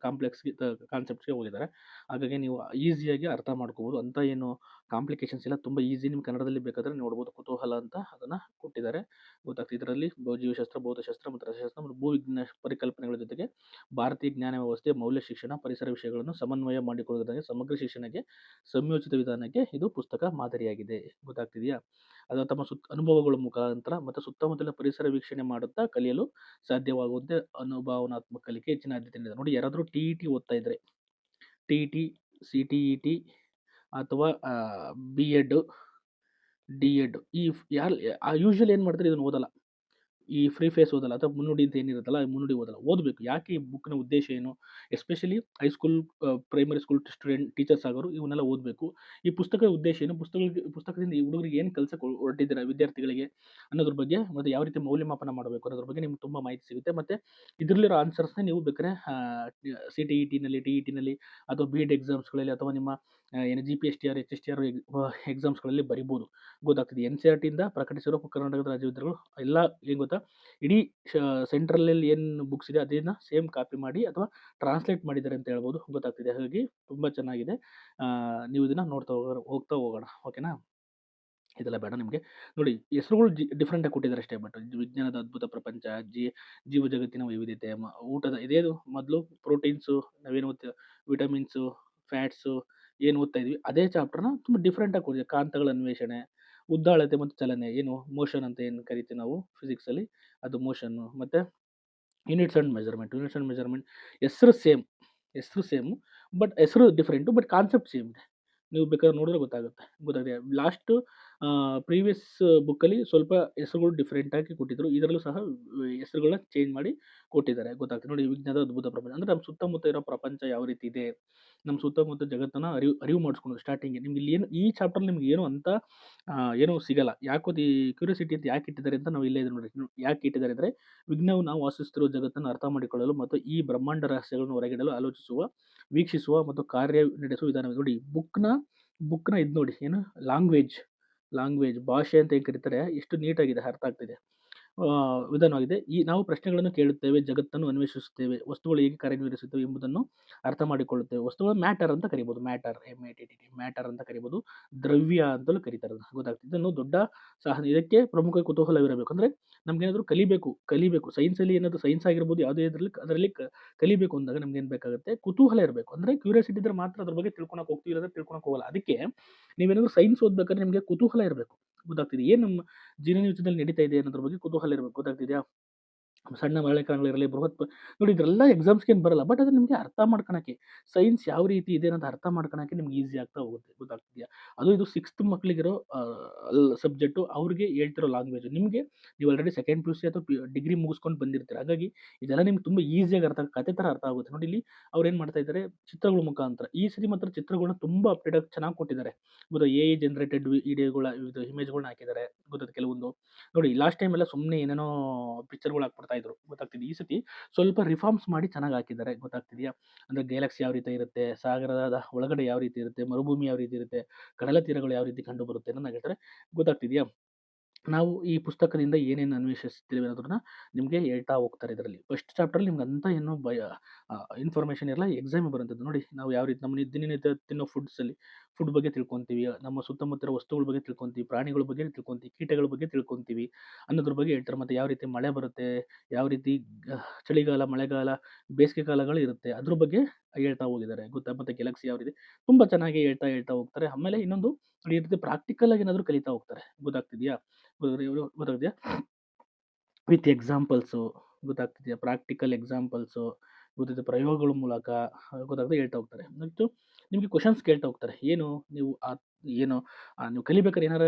ಕಾಂಪ್ಲೆಕ್ಸ್ಗೆ ಕಾನ್ಸೆಪ್ಟ್ಸ್ಗೆ ಹೋಗಿದ್ದಾರೆ. ಹಾಗಾಗಿ ನೀವು ಈಸಿಯಾಗಿ ಅರ್ಥ ಮಾಡ್ಕೋಬೋದು. ಅಂತ ಏನು ಕಾಂಪ್ಲಿಕೇಶನ್ಸ್ ಇಲ್ಲ ತುಂಬ ಈಸಿ ನಿಮ್ಮ ಕನ್ನಡದಲ್ಲಿ ಬೇಕಾದರೆ ನೋಡ್ಬೋದು. ಕುತೂಹಲ ಅಂತ ಅದನ್ನು ಕೊಟ್ಟಿದ್ದಾರೆ. ಗೊತ್ತಾಗ್ತದೆ ಇದರಲ್ಲಿ ಜೀವಶಾಸ್ತ್ರ ಭೌತಶಾಸ್ತ್ರ ಮತ್ತು ರಸಶಾಸ್ತ್ರ ಮತ್ತು ಭೂವಿಜ್ಞಾನ ಪರಿಕಲ್ಪನೆಗಳ ಜೊತೆಗೆ ಭಾರತೀಯ ಜ್ಞಾನ ವ್ಯವಸ್ಥೆ ಮೌಲ್ಯ ಶಿಕ್ಷಣ, ಪರಿಸರ ವಿಷಯಗಳನ್ನು ಸಮನ್ವಯ ಮಾಡಿಕೊಳ್ಳುವುದರಿಂದ ಸಮಗ್ರ ಶಿಕ್ಷಣಕ್ಕೆ ಸಂಯೋಜಿತ ವಿಧಾನಕ್ಕೆ ಇದು ಪುಸ್ತಕ ಮಾದರಿಯಾಗಿದೆ. ಗೊತ್ತಾಗ್ತಿದೆಯಾ? ಅದು ತಮ್ಮ ಸುತ್ ಅನುಭವಗಳ ಮುಖಾಂತರ ಮತ್ತು ಸುತ್ತಮುತ್ತಲ ಪರಿಸರ ವೀಕ್ಷಣೆ ಮಾಡುತ್ತಾ ಕಲಿಯಲು ಸಾಧ್ಯವಾಗುವಂತೆ ಅನುಭವನಾತ್ಮಕ ಕಲಿಕೆ ಹೆಚ್ಚಿನ ಆದ್ಯತೆ ನೀಡಿದೆ. ನೋಡಿ, ಯಾರಾದರೂ ಟಿ ಇ ಟಿ ಓದ್ತಾ ಇದ್ರೆ, T E T, C T E T ಅಥವಾ ಬಿ ಎಡ್ ಡಿ ಎಡ್ ಈ ಯಾರು ಯೂಶ್ವಲಿ ಏನು ಮಾಡ್ತಾರೆ ಇದನ್ನು ಓದಲ್ಲ. ಈ ಫ್ರೀ ಫೇಸ್ ಓದಲ್ಲ ಅಥವಾ ಮುನ್ನುಡಿ ಅಂತ ಏನಿರುತ್ತಲ್ಲ ಮುನ್ನುಡಿ ಓದಲ್ಲ. ಓದಬೇಕು. ಯಾಕೆ ಈ ಬುಕ್ನ ಉದ್ದೇಶ ಏನು? Especially high school primary school student teachers ಆಗೋರು ಇವನ್ನೆಲ್ಲ ಓದಬೇಕು. ಈ ಪುಸ್ತಕದ ಉದ್ದೇಶ ಏನು? ಪುಸ್ತಕಗಳಿಗೆ, ಪುಸ್ತಕದಿಂದ ಈ ಹುಡುಗರಿಗೆ ಏನು ಕೆಲಸ ಹೊರಟಿದ್ದೀರಾ ವಿದ್ಯಾರ್ಥಿಗಳಿಗೆ ಅನ್ನೋದ್ರ ಬಗ್ಗೆ ಮತ್ತು ಯಾವ ರೀತಿ ಮೌಲ್ಯಮಾಪನ ಮಾಡಬೇಕು ಅನ್ನೋದ್ರ ಬಗ್ಗೆ ನಿಮ್ಗೆ ತುಂಬ ಮಾಹಿತಿ ಸಿಗುತ್ತೆ. ಮತ್ತು ಇದರಲ್ಲಿರೋ ಆನ್ಸರ್ಸ್ನ ನೀವು ಬೇಕಾದ್ರೆ ಸಿ ಟಿ ಇ ಟಿನಲ್ಲಿ ಟಿ ಇ ಟಿನಲ್ಲಿ ಅಥವಾ ಬಿ ಎಡ್ ಎಕ್ಸಾಮ್ಸ್ಗಳಲ್ಲಿ ಅಥವಾ ನಿಮ್ಮ ಏನು G P S T R H S T R ಎಕ್ಸಾಮ್ಸ್ಗಳಲ್ಲಿ ಬರಿಬೋದು. ಗೊತ್ತಾಗ್ತದೆ. ಎನ್ ಸಿ ಆರ್ ಟಿಯಿಂದ ಪ್ರಕಟಿಸಿರೋ ಕರ್ನಾಟಕದ ರಾಜ್ಯ ವಿದ್ಯಾರ್ಥಿಗಳು ಎಲ್ಲ ಏನು ಗೊತ್ತಾ? ಇಡೀ ಸೆಂಟ್ರಲಲ್ಲಿ ಏನು ಬುಕ್ಸ್ ಇದೆ, ಅದನ್ನು ಸೇಮ್ ಕಾಪಿ ಮಾಡಿ ಅಥವಾ ಟ್ರಾನ್ಸ್ಲೇಟ್ ಮಾಡಿದ್ದಾರೆ ಅಂತ ಹೇಳ್ಬೋದು. ಗೊತ್ತಾಗ್ತಿದೆ. ಹಾಗಾಗಿ ತುಂಬ ಚೆನ್ನಾಗಿದೆ. ನೀವು ಇದನ್ನು ನೋಡ್ತಾ ಹೋಗೋಣ ಹೋಗ್ತಾ ಹೋಗೋಣ. ಓಕೆನಾ? ಇದೆಲ್ಲ ಬೇಡ ನಿಮಗೆ. ನೋಡಿ, ಹೆಸರುಗಳು ಜಿ ಡಿಫ್ರೆಂಟಾಗಿ ಕೊಟ್ಟಿದ್ದಾರೆ ಅಷ್ಟೇ ಬಟ್ ವಿಜ್ಞಾನದ ಅದ್ಭುತ ಪ್ರಪಂಚ, ಜಿ, ಜೀವ ಜಗತ್ತಿನ ವೈವಿಧ್ಯತೆ ಊಟದ ಇದೇನು ಮೊದಲು ಪ್ರೋಟೀನ್ಸು ನಾವೇನು ವಿಟಮಿನ್ಸು ಫ್ಯಾಟ್ಸು ಏನು ಓದ್ತಾ ಇದ್ವಿ, ಅದೇ ಚಾಪ್ಟರ್ನ ತುಂಬ ಡಿಫ್ರೆಂಟಾಗಿ ಕೊಡಿದೆ ಕಾಂತಗಳ ಅನ್ವೇಷಣೆ, ಉದ್ದಾಳತೆ ಮತ್ತು ಚಲನೆ, ಏನು ಮೋಷನ್ ಅಂತ ಏನು ಕರಿತೀವಿ ನಾವು ಫಿಸಿಕ್ಸಲ್ಲಿ ಅದು ಮೋಷನ್ನು ಮತ್ತು units and measurement units and measurement ಹೆಸರು ಸೇಮ್ ಹೆಸರು ಸೇಮು ಬಟ್ ಹೆಸರು ಡಿಫ್ರೆಂಟು ಬಟ್ ಕಾನ್ಸೆಪ್ಟ್ ಸೇಮ್ ಇದೆ. ನೀವು ಬೇಕಾದ್ರೆ ನೋಡಿದ್ರೆ ಗೊತ್ತಾಗುತ್ತೆ. ಗೊತ್ತಾಗಿದೆ ಲಾಸ್ಟು ಪ್ರೀವಿಯಸ್ ಬುಕ್ಕಲ್ಲಿ ಸ್ವಲ್ಪ ಹೆಸರುಗಳು ಡಿಫ್ರೆಂಟಾಗಿ ಕೊಟ್ಟಿದ್ದರು ಇದರಲ್ಲೂ ಸಹ ಹೆಸರುಗಳನ್ನ ಚೇಂಜ್ ಮಾಡಿ ಕೊಟ್ಟಿದ್ದಾರೆ. ಗೊತ್ತಾಗ್ತದೆ. ನೋಡಿ ವಿಜ್ಞಾನದ ಅದ್ಭುತ ಪ್ರಪಂಚ. ಅಂದರೆ ನಮ್ಮ ಸುತ್ತಮುತ್ತ ಇರೋ ಪ್ರಪಂಚ ಯಾವ ರೀತಿ ಇದೆ? ನಮ್ಮ ಸುತ್ತಮುತ್ತ ಜಗತ್ತನ್ನು ಅರಿವು ಅರಿವು ಮಾಡಿಸ್ಕೊಂಡು ಸ್ಟಾರ್ಟಿಂಗ್ ನಿಮ್ಗೆ ಇಲ್ಲಿ ಏನು, ಈ ಚಾಪ್ಟರ್ ನಿಮ್ಗೆ ಏನು ಅಂತ ಏನೂ ಸಿಗಲ್ಲ. ಯಾಕೋದು ಈ ಕ್ಯೂರಿಯಾಸಿಟಿ ಅಂತ ಯಾಕೆ ಇಟ್ಟಿದ್ದಾರೆ ಅಂತ ನಾವು ಇಲ್ಲೇ ಇದೆ ನೋಡಿ. ಯಾಕೆ ಇಟ್ಟಿದ್ದಾರೆ ಅಂದರೆ, ವಿಜ್ಞಾನವು ನಾವು ವಾಸಿಸುತ್ತಿರುವ ಜಗತ್ತನ್ನು ಅರ್ಥ ಮಾಡಿಕೊಳ್ಳಲು ಮತ್ತು ಈ ಬ್ರಹ್ಮಾಂಡ ರಹಸ್ಯಗಳನ್ನು ಹೊರಗಿಡಲು ಆಲೋಚಿಸುವ, ವೀಕ್ಷಿಸುವ ಮತ್ತು ಕಾರ್ಯ ನಡೆಸುವ ವಿಧಾನ ನೋಡಿ ಬುಕ್ನ ಬುಕ್ನ ಇದು ನೋಡಿ. ಏನು? ಲ್ಯಾಂಗ್ವೇಜ್ ಲ್ಯಾಂಗ್ವೇಜ್ ಭಾಷೆ ಅಂತ ಏನು ಕರೀತಾರೆ, ಎಷ್ಟು ನೀಟಾಗಿದೆ, ಅರ್ಥ ಆಗ್ತಿದೆ. ವಿಧಾನವಾಗಿದೆ. ಈ ನಾವು ಪ್ರಶ್ನೆಗಳನ್ನು ಕೇಳುತ್ತೇವೆ, ಜಗತ್ತನ್ನು ಅನ್ವೇಷಿಸುತ್ತೇವೆ, ವಸ್ತುಗಳು ಹೇಗೆ ಕಾರ್ಯನಿರ್ವಹಿಸುತ್ತವೆ ಎಂಬುದನ್ನು ಅರ್ಥ ಮಾಡಿಕೊಳ್ಳುತ್ತೇವೆ. ವಸ್ತುಗಳ ಮ್ಯಾಟರ್ ಅಂತ ಕರಿಬೋದು. Matter M A T T matter ಅಂತ ಕರಿಬೋದು. ದ್ರವ್ಯ ಅಂತಲೂ ಕರೀತಾರೆ. ಗೊತ್ತಾಗ್ತದೆ? ಇದನ್ನು ದೊಡ್ಡ ಸಹ ಇದಕ್ಕೆ ಪ್ರಮುಖ ಕುತೂಹಲವಿರಬೇಕು. ಅಂದರೆ ನಮ್ಗೇನಾದರೂ ಕಲಿಬೇಕು ಕಲಿಬೇಕು. ಸೈನ್ಸಲ್ಲಿ ಏನಾದರೂ ಸೈನ್ಸ್ ಆಗಿರ್ಬೋದು, ಯಾವುದೇ ಇದರಲ್ಲಿ ಅದರಲ್ಲಿ ಕಲಿಬೇಕು ಅಂದಾಗ ನಮ್ಗೆ ಏನು ಬೇಕಾಗುತ್ತೆ? ಕುತೂಹಲ ಇರಬೇಕು. ಅಂದರೆ ಕ್ಯೂರಿಯಾಸಿಟಿ ಇದ್ರೆ ಮಾತ್ರ ಅದ್ರ ಬಗ್ಗೆ ತಿಳ್ಕೊಳಕ್ಕೆ ಹೋಗ್ತೀವಿ ಅಂದ್ರೆ ತಿಳ್ಕೊಳಕ್ಕೆ ಹೋಗಲ್ಲ. ಅದಕ್ಕೆ ನೀವೇನಾದರೂ ಸೈನ್ಸ್ ಓದ್ಬೇಕಾದ್ರೆ ನಿಮಗೆ ಕುತೂಹಲ ಇರಬೇಕು. ಗೊತ್ತಾಗ್ತಿದೆ ಏನು ನಮ್ಮ ದಿನನಿತ್ಯದಲ್ಲಿ ನಡೀತಾ ಇದೆ ಅನ್ನೋದ್ರ ಬಗ್ಗೆ ಕುತೂಹಲ ಇರಬೇಕು. ಗೊತ್ತಾಗ್ತಿದೆಯಾ? ಸಣ್ಣ ಮಳೆಕಾಲಗಳಿರಲಿ ಬೃಹತ್ ಪ, ನೋಡಿ ಇದೆಲ್ಲ ಎಕ್ಸಾಮ್ಸ್‌ಗೆ ಏನು ಬರಲ್ಲ. ಬಟ್ ಅದು ನಿಮಗೆ ಅರ್ಥ ಮಾಡ್ಕೊಳಕ್ಕೆ ಸೈನ್ಸ್ ಯಾವ ರೀತಿ ಇದೆ ಅನ್ನೋದು ಅರ್ಥ ಮಾಡ್ಕೊಳಕ್ಕೆ ನಿಮ್ಗೆ ಈಸಿ ಆಗ್ತಾ ಹೋಗುತ್ತೆ. ಗೊತ್ತಾಗ್ತಿದೆಯಾ? ಅದು ಇದು ಸಿಕ್ಸ್ತ್ ಮಕ್ಕಳಿಗಿರೋ ಸಬ್ಜೆಕ್ಟು ಅವ್ರಿಗೆ ಹೇಳ್ತಿರೋ ಲ್ಯಾಂಗ್ವೇಜ್. ನಿಮಗೆ ನೀವು already second P U C ಅಥವಾ ಪಿ ಡಿಗ್ರಿ ಮುಗಿಸ್ಕೊಂಡು ಬಂದಿರ್ತೀರ. ಹಾಗಾಗಿ ಇದೆಲ್ಲ ನಿಮ್ಗೆ ತುಂಬ ಈಸಿಯಾಗಿ ಅರ್ಥ ಕತೆ ಥರ ಅರ್ಥ ಆಗುತ್ತೆ. ನೋಡಿ ಇಲ್ಲಿ ಅವ್ರು ಏನು ಮಾಡ್ತಾ ಇದ್ದಾರೆ, ಚಿತ್ರಗಳ ಮುಖಾಂತರ. ಈ ಸರಿ ಮಾತ್ರ ಚಿತ್ರಗಳನ್ನ ತುಂಬ ಅಪ್ಡೇಟ್ ಆಗಿ ಚೆನ್ನಾಗಿ ಕೊಟ್ಟಿದ್ದಾರೆ. ಗೊತ್ತಾ ಎ ಐ ಜನರೇಟೆಡ್ ವಿಡಿಯೋಗಳ ಇದು ಇಮೇಜ್‌ಗಳ್ನ ಹಾಕಿದ್ದಾರೆ. ಗೊತ್ತಾ, ಕೆಲವೊಂದು. ನೋಡಿ ಲಾಸ್ಟ್ ಟೈಮ್ ಎಲ್ಲ ಸುಮ್ಮನೆ ಏನೇನೋ ಪಿಕ್ಚರ್‌ಗಳು ಹಾಕ್ಬಿಡ್ತಾ ಇದ್ರು. ಗೊತ್ತಾಗ್ತಿದೆ. ಈ ಸತಿ ಸ್ವಲ್ಪ ರಿಫಾರ್ಮ್ಸ್ ಮಾಡಿ ಚೆನ್ನಾಗಿ ಹಾಕಿದ್ದಾರೆ. ಗೊತ್ತಾಗ್ತಿದೆಯಾ? ಅಂದರೆ ಗ್ಯಾಲಕ್ಸಿ ಯಾವ ರೀತಿ ಇರುತ್ತೆ, ಸಾಗರದ ಒಳಗಡೆ ಯಾವ ರೀತಿ ಇರುತ್ತೆ, ಮರುಭೂಮಿ ಯಾವ ರೀತಿ ಇರುತ್ತೆ, ಕಡಲ ತೀರಗಳು ಯಾವ ರೀತಿ ಕಂಡು ಬರುತ್ತೆ ಅನ್ನೋ ಹೇಳ್ತಾರೆ. ಗೊತ್ತಾಗ್ತಿದೆಯಾ? ನಾವು ಈ ಪುಸ್ತಕದಿಂದ ಏನೇನು ಅನ್ವೇಷಿಸ್ತೀವಿ ಅನ್ನೋದನ್ನ ನಿಮಗೆ ಹೇಳ್ತಾ ಹೋಗ್ತಾರೆ ಇದರಲ್ಲಿ. ಫಸ್ಟ್ ಚಾಪ್ಟರ್ ನಿಮ್ಗೆ ಅಂತ ಏನು ಭಯ ಇನ್ಫಾರ್ಮೇಷನ್ ಇರಲ್ಲ. ಎಕ್ಸಾಮಿಗೆ ಬರುವಂಥದ್ದು. ನೋಡಿ ನಾವು ಯಾವ ರೀತಿ ನಮ್ಮ ದಿನನಿತ್ಯ ತಿನ್ನೋ ಫುಡ್ಸಲ್ಲಿ ಫುಡ್ ಬಗ್ಗೆ ತಿಳ್ಕೊಂತೀವಿ. ನಮ್ಮ ಸುತ್ತಮುತ್ತಲ ವಸ್ತುಗಳ ಬಗ್ಗೆ ತಿಳ್ಕೊಂತೀವಿ. ಪ್ರಾಣಿಗಳ ಬಗ್ಗೆ ತಿಳ್ಕೊಂತೀವಿ. ಕೀಟಗಳ ಬಗ್ಗೆ ತಿಳ್ಕೊಂತೀವಿ ಅನ್ನೋದ್ರ ಬಗ್ಗೆ ಹೇಳ್ತಾರೆ. ಮತ್ತೆ ಯಾವ ರೀತಿ ಮಳೆ ಬರುತ್ತೆ, ಯಾವ ರೀತಿ ಚಳಿಗಾಲ, ಮಳೆಗಾಲ, ಬೇಸಿಗೆ ಕಾಲಗಳು ಇರುತ್ತೆ. ಅದ್ರ ಬಗ್ಗೆ ಹೇಳ್ತಾ ಹೋಗಿದ್ದಾರೆ. ಗೊತ್ತಾ? ಮತ್ತೆ ಗ್ಯಾಲಕ್ಸಿ ಯಾವ ರೀತಿ ತುಂಬ ಚೆನ್ನಾಗಿ ಹೇಳ್ತಾ ಹೇಳ್ತಾ ಹೋಗ್ತಾರೆ. ಆಮೇಲೆ ಇನ್ನೊಂದು ಈ ರೀತಿ ಪ್ರಾಕ್ಟಿಕಲ್ ಆಗಿ ಏನಾದರೂ ಕಲಿತಾ ಹೋಗ್ತಾರೆ. ಗೊತ್ತಾಗ್ತಿದೆಯಾ? ಗೊತ್ತಾಗ್ತಿದೆಯಾ? ವಿತ್ ಎಕ್ಸಾಂಪಲ್ಸು ಗೊತ್ತಾಗ್ತಿದೆಯಾ? ಪ್ರಾಕ್ಟಿಕಲ್ ಎಕ್ಸಾಂಪಲ್ಸು ಗೊತ್ತಿದೆ ಪ್ರಯೋಗಗಳ ಮೂಲಕ ಗೊತ್ತಾಗ್ತದೆ ಹೇಳ್ತಾ ಹೋಗ್ತಾರೆ. ನೆಕ್ಸ್ಟು ನಿಮಗೆ ಕ್ವಶನ್ಸ್ ಕೇಳ್ತಾ ಹೋಗ್ತಾರೆ. ಏನು ನೀವು ಆ ಏನು ನೀವು ಕಲಿಬೇಕಾದ್ರೆ ಏನಾರ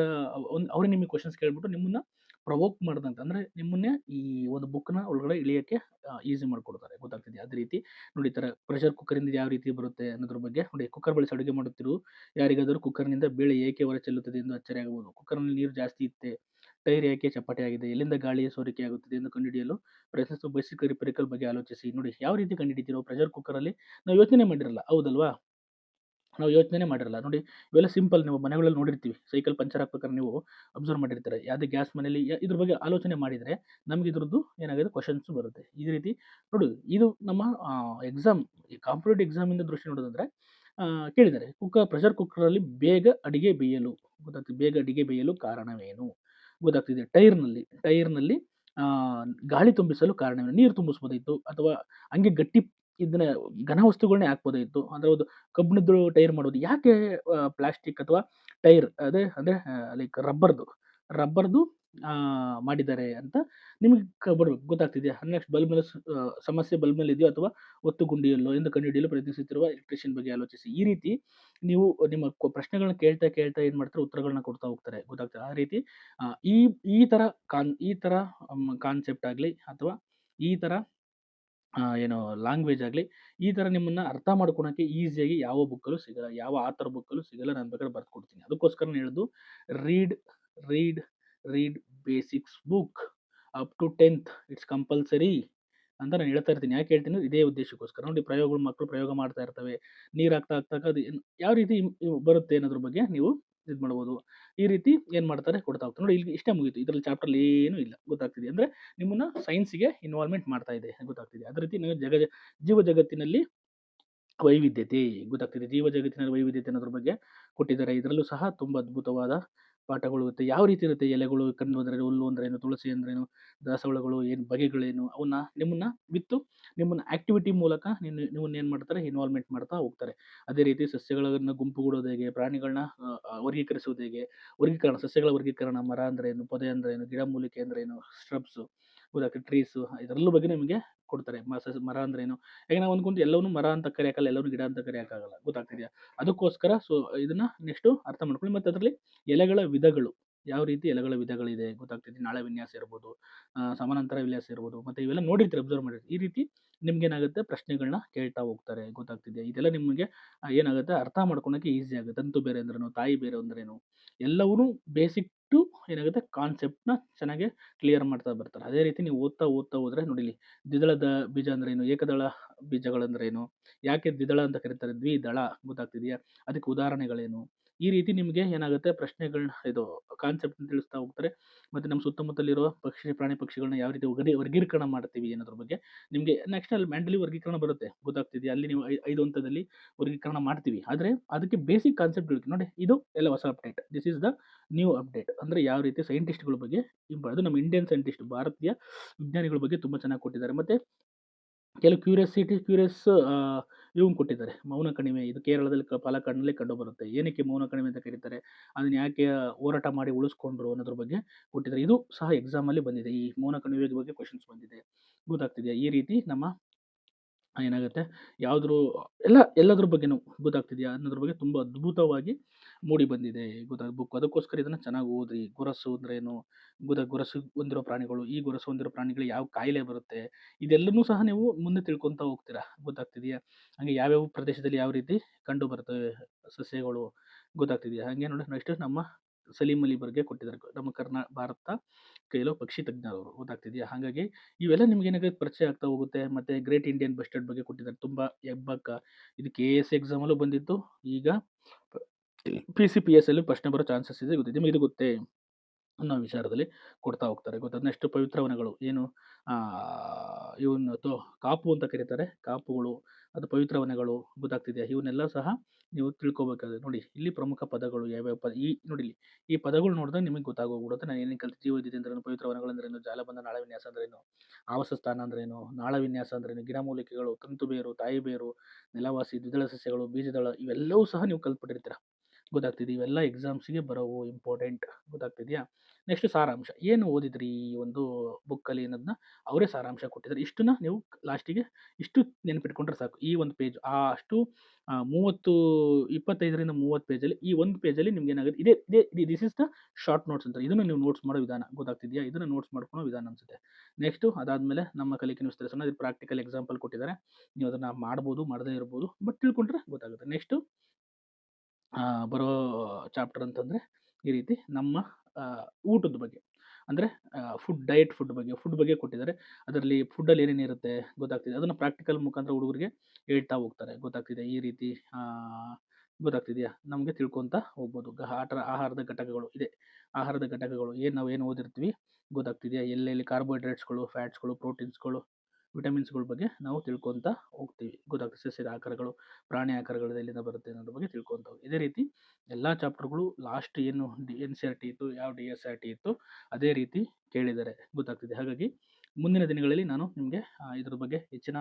ಒಂದು ಅವ್ರಿಗೆ ನಿಮಗೆ ಕ್ವಶನ್ಸ್ ಕೇಳ್ಬಿಟ್ಟು ನಿಮ್ಮನ್ನ ಪ್ರವೋಕ್ ಮಾಡ್ದಂತೆ ಅಂದ್ರೆ ನಿಮ್ಮನ್ನೇ ಈ ಒಂದು ಬುಕ್‌ನ ಒಳಗಡೆ ಇಳಿಯಕ್ಕೆ ಈಸಿ ಮಾಡಿಕೊಡ್ತಾರೆ ಗೊತ್ತಾಗ್ತದೆ ಅದೇ ರೀತಿ ನೋಡಿ ಥರ ಪ್ರೆಷರ್ ಕುಕ್ಕರಿಂದ ಯಾವ ರೀತಿ ಬರುತ್ತೆ ಅನ್ನೋದ್ರ ಬಗ್ಗೆ ನೋಡಿ ಕುಕ್ಕರ್ ಬಳಸಿ ಅಡುಗೆ ಮಾಡುತ್ತಿರು ಯಾರಿಗಾದರೂ ಕುಕ್ಕರ್‌ನಿಂದ ಬೇಳೆ ಏಕೆ ಹೊರ ಚೆಲ್ಲುತ್ತದೆ ಎಂದು ಅಚ್ಚರಿ ಆಗಬಹುದು. ಕುಕ್ಕರ್‌ನಲ್ಲಿ ನೀರು ಜಾಸ್ತಿ ಇತ್ತೆ, ಟೈರ್ ಏಕೆ ಚಪ್ಪಟೆಯಾಗಿದೆ, ಎಲ್ಲಿಂದ ಗಾಳಿಯ ಸೋರಿಕೆಯಾಗುತ್ತದೆ ಎಂದು ಕಂಡುಹಿಡಿಯಲು ಪ್ರಯತ್ನಿಸುವ ಬೇಸಿಕ್ ರಿಪೇರಿಕಲ್ ಬಗ್ಗೆ ಆಲೋಚಿಸಿ. ನೋಡಿ ಯಾವ ರೀತಿ ಕಂಡುಹಿಡಿತೀರೋ ಪ್ರೆಷರ್ ಕುಕ್ಕರಲ್ಲಿ ನಾವು ಯೋಚನೆ ಮಾಡಿರಲ್ಲ. ಹೌದಲ್ವಾ? ನಾವು ಯೋಚನೆನೇ ಮಾಡಿರಲ್ಲ. ನೋಡಿ, ಇವೆಲ್ಲ ಸಿಂಪಲ್ ನೀವು ಮನೆಗಳಲ್ಲಿ ನೋಡಿರ್ತೀವಿ. ಸೈಕಲ್ ಪಂಚರ್ ಹಾಕ್ಬೇಕಾದ್ರೆ ನೀವು ಅಬ್ಸರ್ವ್ ಮಾಡಿರ್ತಾರೆ ಯಾವುದೇ ಗ್ಯಾಸ್ ಮನೇಲಿ ಯ, ಇದ್ರ ಬಗ್ಗೆ ಆಲೋಚನೆ ಮಾಡಿದರೆ ನಮಗೆ ಇದ್ರದ್ದು ಏನಾಗಿದೆ ಕ್ವಶನ್ಸ್ ಬರುತ್ತೆ. ಇದೇ ರೀತಿ ನೋಡಿ, ಇದು ನಮ್ಮ ಎಕ್ಸಾಮ್ ಕಾಂಪಿಟೇಟಿವ್ ಎಕ್ಸಾಮಿಂದ ದೃಷ್ಟಿ ನೋಡೋದಂದ್ರೆ ಕೇಳಿದ್ದಾರೆ ಕುಕ್ಕರ್ ಪ್ರೆಷರ್ ಕುಕ್ಕರಲ್ಲಿ ಬೇಗ ಅಡಿಗೆ ಬೇಯಲು, ಗೊತ್ತಾಗ್ತದೆ ಬೇಗ ಅಡಿಗೆ ಬೇಯಲು ಕಾರಣವೇನು? ಗೊತ್ತಾಗ್ತಿದೆ. ಟೈರ್‌ನಲ್ಲಿ ಟೈರ್‌ನಲ್ಲಿ ಗಾಳಿ ತುಂಬಿಸಲು ಕಾರಣವೇನು? ನೀರು ತುಂಬಿಸ್ಬೋದಿತ್ತು ಅಥವಾ ಹಂಗೆ ಗಟ್ಟಿ ಇದನ್ನ ಘನ ವಸ್ತುಗಳನ್ನೇ ಹಾಕ್ಬೋದಾಗಿತ್ತು. ಅಂದ್ರೆ ಒಂದು ಕಬ್ಬಿಣದ್ದು ಟೈರ್ ಮಾಡೋದು. ಯಾಕೆ ಪ್ಲಾಸ್ಟಿಕ್ ಅಥವಾ ಟೈರ್, ಅದೇ, ಅಂದ್ರೆ ಲೈಕ್ ರಬ್ಬರ್‌ದು ರಬ್ಬರ್‌ದು ಮಾಡಿದ್ದಾರೆ ಅಂತ ನಿಮಗೆ ಬರ್ಬೇಕು, ಗೊತ್ತಾಗ್ತಿದೆಯಾ? ನೆಕ್ಸ್ಟ್ ಬಲ್ಬ್ ಮೇಲೆ ಸಮಸ್ಯೆ ಬಲ್ಬ್ ಮೇಲೆ ಇದೆಯೋ ಅಥವಾ ಒತ್ತು ಗುಂಡಿಯಲ್ಲೋ ಎಂದು ಕಂಡುಹಿಡಿಯಲು ಪ್ರಯತ್ನಿಸುತ್ತಿರುವ ಎಲೆಕ್ಟ್ರಿಷಿಯನ್ ಬಗ್ಗೆ ಆಲೋಚಿಸಿ. ಈ ರೀತಿ ನೀವು ನಿಮ್ಮ ಪ್ರಶ್ನೆಗಳನ್ನ ಕೇಳ್ತಾ ಕೇಳ್ತಾ ಏನು ಮಾಡ್ತಾರೆ ಉತ್ತರಗಳನ್ನ ಕೊಡ್ತಾ ಹೋಗ್ತಾರೆ. ಗೊತ್ತಾಗ್ತದೆ. ಆ ರೀತಿ ಈ ಈ ಥರ ಕಾನ್, ಈ ಥರ ಕಾನ್ಸೆಪ್ಟ್ ಆಗಲಿ ಅಥವಾ ಈ ಥರ ಏನು ಲ್ಯಾಂಗ್ವೇಜ್ ಆಗಲಿ ಈ ಥರ ನಿಮ್ಮನ್ನು ಅರ್ಥ ಮಾಡ್ಕೊಳಕ್ಕೆ ಈಸಿಯಾಗಿ ಯಾವ ಬುಕ್ಕಲ್ಲೂ ಸಿಗಲ್ಲ. ಯಾವ ಆಥರ್ ಬುಕ್ಕಲ್ಲೂ ಸಿಗಲ್ಲ. ನಾನು ಬೇಕಾದ್ರೆ ಬರ್ಕೊಡ್ತೀನಿ ಕೊಡ್ತೀನಿ. ಹೇಳಿದ್ದು ಹೇಳೋದು read, read, read basics book up to 10th it's compulsory ಅಂತ ನಾನು ಹೇಳ್ತಾ ಇರ್ತೀನಿ. ಯಾಕೆ ಹೇಳ್ತೀನಿ ಇದೇ ಉದ್ದೇಶಕ್ಕೋಸ್ಕರ. ನೋಡಿ ಪ್ರಯೋಗಗಳು ಮಕ್ಕಳು ಪ್ರಯೋಗ ಮಾಡ್ತಾ ಇರ್ತವೆ. ನೀರು ಹಾಕ್ತಾ ಹಾಕ್ತಾ ಅದು ಯಾವ ರೀತಿ ಬರುತ್ತೆ ಅನ್ನೋದ್ರ ಬಗ್ಗೆ ನೀವು ಇದು ಮಾಡ್ಬೋದು. ಈ ರೀತಿ ಏನು ಮಾಡ್ತಾರೆ ಕೊಡ್ತಾ ಹೋಗ್ತಾರೆ. ನೋಡಿ ಇಲ್ಲಿ ಇಷ್ಟೇ ಮುಗೀತು. ಇದರಲ್ಲಿ ಚಾಪ್ಟರ್‌ಲ್ಲಿ ಏನೂ ಇಲ್ಲ. ಗೊತ್ತಾಗ್ತಿದೆ ಅಂದರೆ ನಿಮ್ಮನ್ನು ಸೈನ್ಸಿಗೆ ಇನ್ವಾಲ್ವ್‌ಮೆಂಟ್ ಮಾಡ್ತಾ ಇದೆ. ಗೊತ್ತಾಗ್ತಿದೆ ಅದೇ ರೀತಿ ನೀವು ಜಗ, ಜೀವ ಜಗತ್ತಿನಲ್ಲಿ ವೈವಿಧ್ಯತೆ ಗೊತ್ತಾಗ್ತಿದೆ. ಜೀವ ಜಗತ್ತಿನಲ್ಲಿ ವೈವಿಧ್ಯತೆ ಅನ್ನೋದ್ರ ಬಗ್ಗೆ ಕೊಟ್ಟಿದ್ದಾರೆ. ಇದರಲ್ಲೂ ಸಹ ತುಂಬ ಅದ್ಭುತವಾದ ಪಾಠಗಳು ಇರುತ್ತೆ. ಯಾವ ರೀತಿ ಇರುತ್ತೆ ಎಲೆಗಳು ಕಂದು ಅಂದ್ರೆ ಹುಲ್ಲು ಅಂದ್ರೇನು, ತುಳಸಿ ಅಂದ್ರೇನು, ದಾಸವಾಳಗಳು ಏನು ಬಗೆಗಳೇನು ಅವನ್ನ ನಿಮ್ಮನ್ನ ವಿತ್ತು ನಿಮ್ಮನ್ನ ಆಕ್ಟಿವಿಟಿ ಮೂಲಕ ನಿನ್ನ ನಿಮ್ಮನ್ನ ಏನು ಮಾಡ್ತಾರೆ ಇನ್ವಾಲ್ವ್‌ಮೆಂಟ್ ಮಾಡ್ತಾ ಹೋಗ್ತಾರೆ. ಅದೇ ರೀತಿ ಸಸ್ಯಗಳನ್ನು ಗುಂಪುಗೂಡೋದು ಹೇಗೆ, ಪ್ರಾಣಿಗಳನ್ನ ವರ್ಗೀಕರಿಸುವುದು ಹೇಗೆ, ವರ್ಗೀಕರಣ ಸಸ್ಯಗಳ ವರ್ಗೀಕರಣ, ಮರ ಅಂದ್ರೇನು, ಪೊದೆ ಅಂದ್ರೇನು, ಗಿಡಮೂಲಿಕೆ ಅಂದ್ರೇನು, ಗೊತ್ತಾಗ್ತದೆ ಟ್ರೀಸು ಇದ್ರಲ್ಲೂ ಬಗ್ಗೆ ನಿಮಗೆ ಕೊಡ್ತಾರೆ. ಮರ ಮರ ಅಂದ್ರೇನು ಈಗ ನಾವು ಅಂದ್ಕೊಂಡು ಎಲ್ಲವನ್ನೂ ಮರ ಅಂತ ಕರೆಯೋಕ್ಕಲ್ಲ, ಎಲ್ಲವನ್ನೂ ಗಿಡ ಅಂತ ಕರೆಯೋಕ್ಕಾಗಲ್ಲ. ಗೊತ್ತಾಗ್ತಿದೆಯಾ? ಅದಕ್ಕೋಸ್ಕರ ಸೊ ಇದನ್ನ ನೆಕ್ಸ್ಟು ಅರ್ಥ ಮಾಡ್ಕೊಳ್ಳಿ. ಮತ್ತೆ ಅದರಲ್ಲಿ ಎಲೆಗಳ ವಿಧಗಳು ಯಾವ ರೀತಿ ಎಲೆಗಳ ವಿಧಗಳಿದೆ ಗೊತ್ತಾಗ್ತಿದೆ. ನಾಳೆ ವಿನ್ಯಾಸ ಇರ್ಬೋದು, ಸಮಾನಾಂತರ ವಿನ್ಯಾಸ ಇರ್ಬೋದು. ಮತ್ತೆ ಇವೆಲ್ಲ ನೋಡಿರ್ತೀರಿ ಅಬ್ಸರ್ವ್ ಮಾಡಿರ್ತೀರಿ. ಈ ರೀತಿ ನಿಮ್ಗೇನಾಗುತ್ತೆ ಪ್ರಶ್ನೆಗಳನ್ನ ಕೇಳ್ತಾ ಹೋಗ್ತಾರೆ. ಗೊತ್ತಾಗ್ತಿದೆ ಇದೆಲ್ಲ ನಿಮಗೆ ಏನಾಗುತ್ತೆ ಅರ್ಥ ಮಾಡ್ಕೊಳಕ್ಕೆ ಈಸಿ ಆಗುತ್ತೆ. ತಂತು ಬೇರೆ ಅಂದ್ರೇನು, ತಾಯಿ ಬೇರೆ ಅಂದ್ರೇನು ಎಲ್ಲವನ್ನೂ ಬೇಸಿಕ್ ಟು ಏನಾಗುತ್ತೆ ಕಾನ್ಸೆಪ್ಟ್‌ನ ಚೆನ್ನಾಗಿ ಕ್ಲಿಯರ್ ಮಾಡ್ತಾ ಬರ್ತಾರೆ. ಅದೇ ರೀತಿ ನೀವು ಓದ್ತಾ ಓದ್ತಾ ಹೋದ್ರೆ ನೋಡಿಲಿ ದ್ವಿದಳದ ಬೀಜ ಅಂದ್ರೇನು, ಏಕದಳ ಬೀಜಗಳಂದ್ರೇನು, ಯಾಕೆ ದ್ವಿದಳ ಅಂತ ಕರೀತಾರೆ, ದ್ವಿದಳ ಗೊತ್ತಾಗ್ತಿದೆಯಾ? ಅದಕ್ಕೆ ಉದಾಹರಣೆಗಳೇನು? ಈ ರೀತಿ ನಿಮಗೆ ಏನಾಗುತ್ತೆ ಪ್ರಶ್ನೆಗಳನ್ನ ಇದು ಕಾನ್ಸೆಪ್ಟ್‌ನ ತಿಳಿಸ್ತಾ ಹೋಗ್ತಾರೆ. ಮತ್ತು ನಮ್ಮ ಸುತ್ತಮುತ್ತಲಿರುವ ಪಕ್ಷಿ, ಪ್ರಾಣಿ, ಪಕ್ಷಿಗಳನ್ನ ಯಾವ ರೀತಿ ಒಗದೆ ವರ್ಗೀಕರಣ ಮಾಡ್ತೀವಿ ಅನ್ನೋದ್ರ ಬಗ್ಗೆ ನಿಮಗೆ ನೆಕ್ಸ್ಟ್ ಅಲ್ಲಿ ಮ್ಯಾಂಡಲಿ ವರ್ಗೀಕರಣ ಬರುತ್ತೆ. ಗೊತ್ತಾಗ್ತಿದೆಯಾ? ಅಲ್ಲಿ ನೀವು ಐದು 5 ಹಂತದಲ್ಲಿ ವರ್ಗೀಕರಣ ಮಾಡ್ತೀವಿ. ಆದರೆ ಅದಕ್ಕೆ ಬೇಸಿಕ್ ಕಾನ್ಸೆಪ್ಟ್ ಇರುತ್ತೆ ನೋಡಿ ಇದು ಎಲ್ಲ ಹೊಸ update. This is the new update. ಅಂದರೆ ಯಾವ ರೀತಿ ಸೈಂಟಿಸ್ಟ್‌ಗಳ ಬಗ್ಗೆ ಅದು ನಮ್ಮ ಇಂಡಿಯನ್ ಸೈಂಟಿಸ್ಟ್ ಭಾರತೀಯ ವಿಜ್ಞಾನಿಗಳ ಬಗ್ಗೆ ತುಂಬ ಚೆನ್ನಾಗಿ ಕೊಟ್ಟಿದ್ದಾರೆ. ಮತ್ತು ಕೆಲವು ಕ್ಯೂರಿಯಾಸಿಟಿ ಕ್ಯೂರಿಯಸ್ ಇವ್ನ ಕೊಟ್ಟಿದ್ದಾರೆ. ಮೌನ ಕಣಿವೆ, ಇದು ಕೇರಳದಲ್ಲಿ ಪಾಲಕ್ಕಾಡ್ನಲ್ಲಿ ಕಂಡುಬರುತ್ತೆ ಏನಕ್ಕೆ ಮೌನ ಕಣಿವೆ ಅಂತ ಕರೀತಾರೆ ಅದನ್ನ ಯಾಕೆ ಹೋರಾಟ ಮಾಡಿ ಉಳಿಸ್ಕೊಂಡ್ರು ಅನ್ನೋದ್ರ ಬಗ್ಗೆ ಕೊಟ್ಟಿದ್ದಾರೆ. ಇದು ಸಹ ಎಕ್ಸಾಮಲ್ಲಿ ಬಂದಿದೆ. ಈ ಮೌನ ಕಣಿವೆ ಬಗ್ಗೆ ಕ್ವಶನ್ಸ್ ಬಂದಿದೆ. ಗೊತ್ತಾಗ್ತಿದೆ ಈ ರೀತಿ ನಮ್ಮ ಏನಾಗುತ್ತೆ? ಯಾವುದ್ರ, ಎಲ್ಲ, ಎಲ್ಲದ್ರ ಬಗ್ಗೆನೂ ಗೊತ್ತಾಗ್ತಿದೆಯಾ ಅನ್ನೋದ್ರ ಬಗ್ಗೆ ತುಂಬ ಅದ್ಭುತವಾಗಿ ಮೂಡಿ ಬಂದಿದೆ. ಗೊತ್ತಾ ಬುಕ್ ಅದಕ್ಕೋಸ್ಕರ ಇದನ್ನು ಚೆನ್ನಾಗಿ ಓದಿ, ಗೊರಸು ಏನು? ಗುದ ಗುರಸು ಹೊಂದಿರೋ ಪ್ರಾಣಿಗಳು, ಈ ಗುರಸು ಹೊಂದಿರೋ ಪ್ರಾಣಿಗಳು ಯಾವ ಕಾಯಿಲೆ ಬರುತ್ತೆ? ಇದೆಲ್ಲನೂ ಸಹ ನೀವು ಮುಂದೆ ತಿಳ್ಕೊತಾ ಹೋಗ್ತೀರಾ? ಗೊತ್ತಾಗ್ತಿದೆಯಾ? ಹಾಗೆ ಯಾವ್ಯಾವ ಪ್ರದೇಶದಲ್ಲಿ ಯಾವ ರೀತಿ ಕಂಡು ಬರ್ತವೆ ಸಸ್ಯಗಳು? ಗೊತ್ತಾಗ್ತಿದೆಯಾ? ಹಾಗೆ ನೋಡಿ ನೆಕ್ಸ್ಟ್ ನಮ್ಮ ಸಲೀಂ ಅಲಿ ಬರ್ಗೆ ಕೊಟ್ಟಿದ್ದಾರೆ. ನಮ್ಮ ಕರ್ನಾ, ಭಾರತ ಕೆಲವು ಪಕ್ಷಿ ತಜ್ಞರವರು. ಗೊತ್ತಾಗ್ತಿದೆಯಾ? ಹಾಗಾಗಿ ಇವೆಲ್ಲ ನಿಮ್ಗೆ ಏನಾಗುತ್ತೆ ಪರಿಚಯ ಆಗ್ತಾ ಹೋಗುತ್ತೆ. ಮತ್ತು ಗ್ರೇಟ್ ಇಂಡಿಯನ್ ಬಸ್ಟರ್ಡ್ ಬಗ್ಗೆ ಕೊಟ್ಟಿದ್ದಾರೆ. ತುಂಬ ಹೆಬ್ಬಕ್ಕ ಇದು ಕೆ ಎಸ್ ಎಕ್ಸಾಮಲ್ಲೂ ಬಂದಿತ್ತು ಈಗ ಪಿ ಸಿ ಪಿ ಎಸ್ ಅಲ್ಲಿ ಪ್ರಶ್ನೆ ಬರೋ ಚಾನ್ಸಸ್ ಇದೆ. ಗೊತ್ತಿದೆ. ನಿಮಗೆ ಇದು ಗೊತ್ತೇ ಅನ್ನೋ ವಿಚಾರದಲ್ಲಿ ಕೊಡ್ತಾ ಹೋಗ್ತಾರೆ. ಗೊತ್ತಾ ನೆಕ್ಸ್ಟ್ ಪವಿತ್ರ ವನಗಳು, ಏನು ಇವನ್ನ ಕಾಪು ಅಂತ ಕರೀತಾರೆ. ಕಾಪುಗಳು, ಅದು ಪವಿತ್ರ ವನಗಳು ಗೊತ್ತಾಗ್ತಿದೆ. ಇವನ್ನೆಲ್ಲ ಸಹ ನೀವು ತಿಳ್ಕೊಬೇಕಾದ್ರೆ ನೋಡಿ, ಇಲ್ಲಿ ಪ್ರಮುಖ ಪದಗಳು ಯಾವ್ಯಾವ ಪದ, ಈ ನೋಡಿ ಇಲ್ಲಿ ಈ ಪದಗಳು ನೋಡಿದಾಗ ನಿಮಗೆ ಗೊತ್ತಾಗೋಗ್ಬಿಡುತ್ತೆ. ನಾನು ಏನೇನು ಕಲಿತು ಅಂದ್ರೇನು, ಪವಿತ್ರ ವನಗಳು ಅಂದ್ರೇನು, ಜಾಲಬಂಧ, ನಾಳ ವಿನ್ಯಾಸ ಅಂದ್ರೇನು ಆವಾಸ ಸ್ಥಾನ ಅಂದ್ರೇನು, ನಾಳ ವಿನ್ಯಾಸ ಅಂದ್ರೇನು ಗಿಡಮೂಲಿಕೆಗಳು ತಂತು ಬೇರು, ತಾಯಿ ಬೇರು, ನೆಲವಾಸಿ, ದ್ವಿದಳ ಸಸ್ಯಗಳು, ಬೀಜದಳ, ಇವೆಲ್ಲವೂ ಸಹ ನೀವು ಕಲ್ತ್ಬಿಟ್ಟಿರ್ತೀರ. ಗೊತ್ತಾಗ್ತಿದೆ. ಇವೆಲ್ಲ ಎಕ್ಸಾಮ್ಸ್ಗೆ ಬರೋವು ಇಂಪಾರ್ಟೆಂಟ್ ಗೊತ್ತಾಗ್ತಿದೆಯಾ? ನೆಕ್ಸ್ಟ್ ಸಾರಾಂಶ. ಏನು ಓದಿದ್ರಿ ಈ ಒಂದು ಬುಕ್ಕಲ್ಲಿ ಅನ್ನೋದನ್ನ ಅವರೇ ಸಾರಾಂಶ ಕೊಟ್ಟಿದ್ದಾರೆ. ಇಷ್ಟನ್ನ ನೀವು ಲಾಸ್ಟಿಗೆ ಇಷ್ಟು ನೆನಪಿಟ್ಕೊಂಡ್ರೆ ಸಾಕು. ಈ ಒಂದು ಪೇಜ್ ಆ ಅಷ್ಟು ಮೂವತ್ತು, ಇಪ್ಪತ್ತೈದರಿಂದ ಮೂವತ್ತು ಪೇಜಲ್ಲಿ ಈ ಒಂದು ಪೇಜಲ್ಲಿ ನಿಮ್ಗೆ ಏನಾಗುತ್ತೆ? ಇದೇ ಇದೇ this is the short notes ಅಂತ ಇದನ್ನು ನೀವು ನೋಟ್ಸ್ ಮಾಡೋ ವಿಧಾನ ಗೊತ್ತಾಗ್ತಿದೆಯಾ? ಇದನ್ನು ನೋಟ್ಸ್ ಮಾಡ್ಕೊಳ್ಳೋ ವಿಧಾನ ಅನಿಸುತ್ತೆ. ನೆಕ್ಸ್ಟು ಅದಾದಮೇಲೆ ನಮ್ಮ ಕಲಿಕೆ ವಿಸ್ತರಿಸೋಣ. ಇದು ಪ್ರಾಕ್ಟಿಕಲ್ ಎಕ್ಸಾಂಪಲ್ ಕೊಟ್ಟಿದ್ದಾರೆ. ನೀವು ಅದನ್ನು ಮಾಡ್ಬೋದು, ಮಾಡದೇ ಇರ್ಬೋದು ಬಟ್ ತಿಳ್ಕೊಂಡ್ರೆ ಗೊತ್ತಾಗುತ್ತೆ. ನೆಕ್ಸ್ಟು ಬರೋ ಚಾಪ್ಟರ್ ಅಂತಂದರೆ ಈ ರೀತಿ ನಮ್ಮ ಊಟದ ಬಗ್ಗೆ. ಅಂದರೆ ಫುಡ್ ಡಯಟ್ ಫುಡ್ ಬಗ್ಗೆ ಫುಡ್ ಬಗ್ಗೆ ಕೊಟ್ಟಿದ್ದಾರೆ. ಅದರಲ್ಲಿ ಫುಡ್ಡಲ್ಲಿ ಏನೇನಿರುತ್ತೆ ಗೊತ್ತಾಗ್ತಿದೆ. ಅದನ್ನು ಪ್ರಾಕ್ಟಿಕಲ್ ಮುಖಾಂತರ ಹುಡುಗರಿಗೆ ಹೇಳ್ತಾ ಹೋಗ್ತಾರೆ. ಗೊತ್ತಾಗ್ತಿದೆ ಈ ರೀತಿ ಗೊತ್ತಾಗ್ತಿದೆಯಾ? ನಮಗೆ ತಿಳ್ಕೊತಾ ಹೋಗ್ಬೋದು. ಗ- ಆಟ ಆಹಾರದ ಘಟಕಗಳು ಇದೆ. ಆಹಾರದ ಘಟಕಗಳು ಏನು ನಾವು ಏನು ಓದಿರ್ತೀವಿ ಗೊತ್ತಾಗ್ತಿದೆಯಾ? ಎಲ್ಲೆಲ್ಲಿ ಕಾರ್ಬೋಹೈಡ್ರೇಟ್ಸ್ಗಳು ಫ್ಯಾಟ್ಸ್ಗಳು ಪ್ರೋಟೀನ್ಸ್ಗಳು ವಿಟಮಿನ್ಸ್ಗಳ ಬಗ್ಗೆ ನಾವು ತಿಳ್ಕೊತಾ ಹೋಗ್ತೀವಿ. ಗೊತ್ತಾಗ್ತದೆ ಸಸ್ಯದ ಆಕಾರಗಳು, ಪ್ರಾಣಿ ಆಕಾರಗಳು ಎಲ್ಲಿಂದ ಬರುತ್ತೆ ಅನ್ನೋದ್ರ ಬಗ್ಗೆ ತಿಳ್ಕೊತ ಇದೇ ರೀತಿ ಎಲ್ಲ ಚಾಪ್ಟರ್ಗಳು ಲಾಸ್ಟ್ ಏನು D N C R T ಇತ್ತು, ಯಾವ ಡಿ ಎಸ್ ಆರ್ ಟಿ ಇತ್ತು, ಅದೇ ರೀತಿ ಕೇಳಿದ್ದಾರೆ, ಗೊತ್ತಾಗ್ತಿದೆ. ಹಾಗಾಗಿ ಮುಂದಿನ ದಿನಗಳಲ್ಲಿ ನಾನು ನಿಮಗೆ ಇದ್ರ ಬಗ್ಗೆ ಹೆಚ್ಚಿನ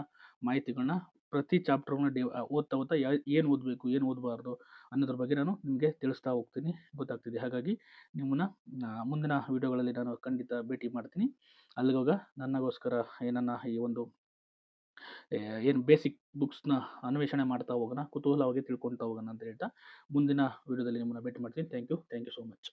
ಮಾಹಿತಿಗಳನ್ನ ಪ್ರತಿ ಚಾಪ್ಟರ್ನ ಡಿ ಓದ್ತಾ ಓದ್ತಾ ಏನು ಓದಬೇಕು, ಏನು ಓದಬಾರ್ದು ಅನ್ನೋದ್ರ ಬಗ್ಗೆ ನಾನು ನಿಮಗೆ ತಿಳಿಸ್ತಾ ಹೋಗ್ತೀನಿ, ಗೊತ್ತಾಗ್ತಿದೆ. ಹಾಗಾಗಿ ನಿಮ್ಮನ್ನ ಮುಂದಿನ ವಿಡಿಯೋಗಳಲ್ಲಿ ನಾನು ಖಂಡಿತ ಭೇಟಿ ಮಾಡ್ತೀನಿ. ಅಲ್ಲಿಗೋಗ ನನಗೋಸ್ಕರ ಏನನ್ನ ಈ ಒಂದು ಏನು ಬೇಸಿಕ್ ಬುಕ್ಸ್ನ ಅನ್ವೇಷಣೆ ಮಾಡ್ತಾ ಹೋಗೋಣ, ಕುತೂಹಲವಾಗಿ ತಿಳ್ಕೊಳ್ತಾ ಹೋಗೋಣ ಅಂತ ಹೇಳ್ತಾ ಮುಂದಿನ ವಿಡಿಯೋದಲ್ಲಿ ನಿಮ್ಮನ್ನ ಭೇಟಿ ಮಾಡ್ತೀನಿ. Thank you. Thank you so much.